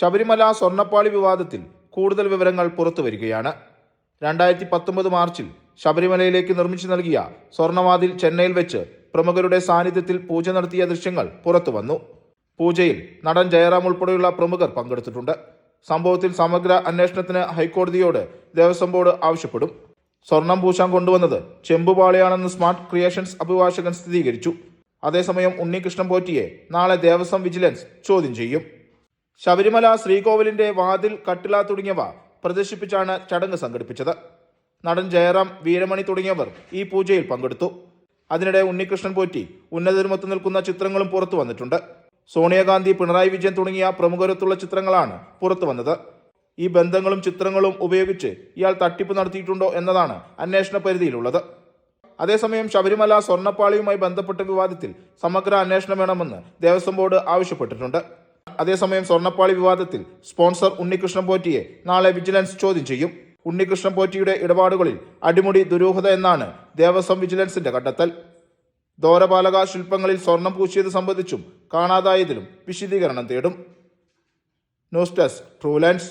ശബരിമല സ്വർണപ്പാളി വിവാദത്തിൽ കൂടുതൽ വിവരങ്ങൾ പുറത്തു വരികയാണ്. രണ്ടായിരത്തി പത്തൊമ്പത് മാർച്ചിൽ ശബരിമലയിലേക്ക് നിർമ്മിച്ചു നൽകിയ സ്വർണവാതിൽ ചെന്നൈയിൽ വെച്ച് പ്രമുഖരുടെ സാന്നിധ്യത്തിൽ പൂജ നടത്തിയ ദൃശ്യങ്ങൾ പുറത്തു വന്നു. പൂജയിൽ നടൻ ജയറാം ഉൾപ്പെടെയുള്ള പ്രമുഖർ പങ്കെടുത്തിട്ടുണ്ട്. സംഭവത്തിൽ സമഗ്ര അന്വേഷണത്തിന് ഹൈക്കോടതിയോട് ദേവസ്വം ബോർഡ് ആവശ്യപ്പെടും. സ്വർണം പൂശാൻ കൊണ്ടുവന്നത് ചെമ്പുപാളിയാണെന്ന് സ്മാർട്ട് ക്രിയേഷൻസ് അഭിഭാഷകൻ സ്ഥിരീകരിച്ചു. അതേസമയം ഉണ്ണികൃഷ്ണൻ പോറ്റിയെ നാളെ ദേവസ്വം വിജിലൻസ് ചോദ്യം ചെയ്യും. ശബരിമല ശ്രീകോവിലിന്റെ വാതിൽ കട്ടില തുടങ്ങിയവ പ്രദർശിപ്പിച്ചാണ് ചടങ്ങ് സംഘടിപ്പിച്ചത്. നടൻ ജയറാം വീരമണി തുടങ്ങിയവർ ഈ പൂജയിൽ പങ്കെടുത്തു. അതിനിടെ ഉണ്ണികൃഷ്ണൻ പോറ്റി ഉന്നതരുമൊത്ത് നിൽക്കുന്ന ചിത്രങ്ങളും പുറത്തു വന്നിട്ടുണ്ട്. സോണിയാഗാന്ധി പിണറായി വിജയൻ തുടങ്ങിയ പ്രമുഖരത്തുള്ള ചിത്രങ്ങളാണ് പുറത്തു വന്നത്. ഈ ബന്ധങ്ങളും ചിത്രങ്ങളും ഉപയോഗിച്ച് ഇയാൾ തട്ടിപ്പ് നടത്തിയിട്ടുണ്ടോ എന്നതാണ് അന്വേഷണ പരിധിയിലുള്ളത്. അതേസമയം ശബരിമല സ്വർണപ്പാളിയുമായി ബന്ധപ്പെട്ട വിവാദത്തിൽ സമഗ്ര അന്വേഷണം വേണമെന്ന് ദേവസ്വം ബോർഡ് ആവശ്യപ്പെട്ടിട്ടുണ്ട്. അതേസമയം സ്വർണപ്പാളി വിവാദത്തിൽ സ്പോൺസർ ഉണ്ണികൃഷ്ണൻ പോറ്റിയെ നാളെ വിജിലൻസ് ചോദ്യം ചെയ്യും. ഉണ്ണികൃഷ്ണൻ പോറ്റിയുടെ ഇടപാടുകളിൽ അടിമുടി ദുരൂഹത എന്നാണ് ദേവസ്വം വിജിലൻസിന്റെ കണ്ടെത്തൽ. ദോരപാലക ശില്പങ്ങളിൽ സ്വർണം പൂശിയത് സംബന്ധിച്ചും കാണാതായതിലും വിശദീകരണം തേടും. News desk Truelands.